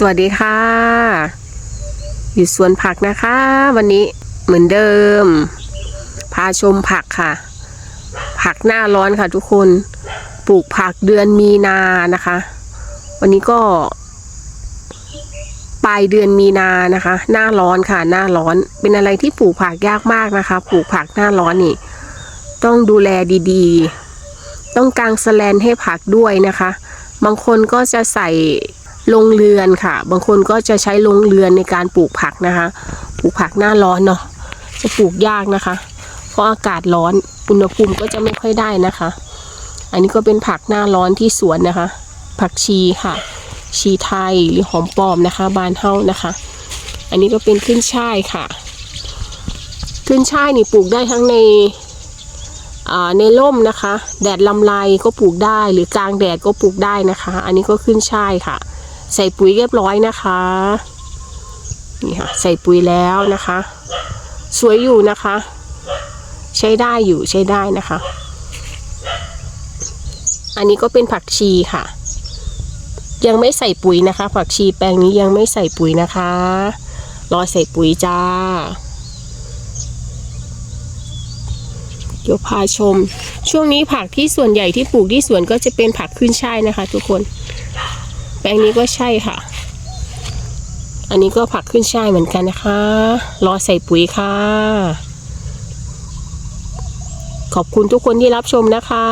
สวัสดีค่ะ อยู่สวนผักนะคะ วันนี้เหมือนเดิม พาชมผักค่ะ ผักหน้าร้อนค่ะทุกคนปลูกผักเดือนมีนานะคะ วันนี้ก็ปลายเดือนมีนานะคะ หน้าร้อนค่ะ หน้าร้อนเป็นอะไรที่ปลูกผักยากมากนะคะ ปลูกผักหน้าร้อนนี่ ต้องดูแลดีๆ ต้องกางสแลนให้ผักด้วยนะคะ บางคนก็จะใส่ ลงเรือนค่ะ บางคนก็จะใช้ลงเรือนในการปลูกผักนะคะ ปลูกผักหน้าร้อนเนาะจะปลูกยากนะคะ เพราะอากาศร้อนอุณหภูมิก็จะไม่ค่อยได้นะคะ อันนี้ก็เป็นผักหน้าร้อนที่สวนนะคะ ผักชีค่ะ ชีไทยหรือหอมปลอมนะคะ บานเฮานะคะ อันนี้ก็เป็นขึ้นช่ายค่ะ ขึ้นช่ายนี่ปลูกได้ทั้งในอ่าในร่มนะคะ แดดลำไรก็ปลูกได้หรือกลางแดดก็ปลูกได้นะคะ อันนี้ก็ขึ้นช่ายค่ะ ใส่ปุ๋ยเรียบร้อยนะคะนี่ค่ะใส่ปุ๋ยแล้วนะคะ สวยอยู่นะคะ ใช้ได้อยู่ใช้ได้นะคะ อันนี้ก็เป็นผักชีค่ะ ยังไม่ใส่ปุ๋ยนะคะ ผักชีแปลงนี้ยังไม่ใส่ปุ๋ยนะคะรอใส่ปุ๋ยจ้าเดี๋ยวพาชม ช่วงนี้ผักที่ส่วนใหญ่ที่ปลูกที่สวนก็จะเป็นผักขึ้นช่ายนะคะ ทุกคน แปลงนี้ก็ใช่ค่ะ อันนี้ก็ผักขึ้นช่ายเหมือนกันนะคะ รอใส่ปุ๋ยค่ะ ขอบคุณทุกคนที่รับชมนะคะ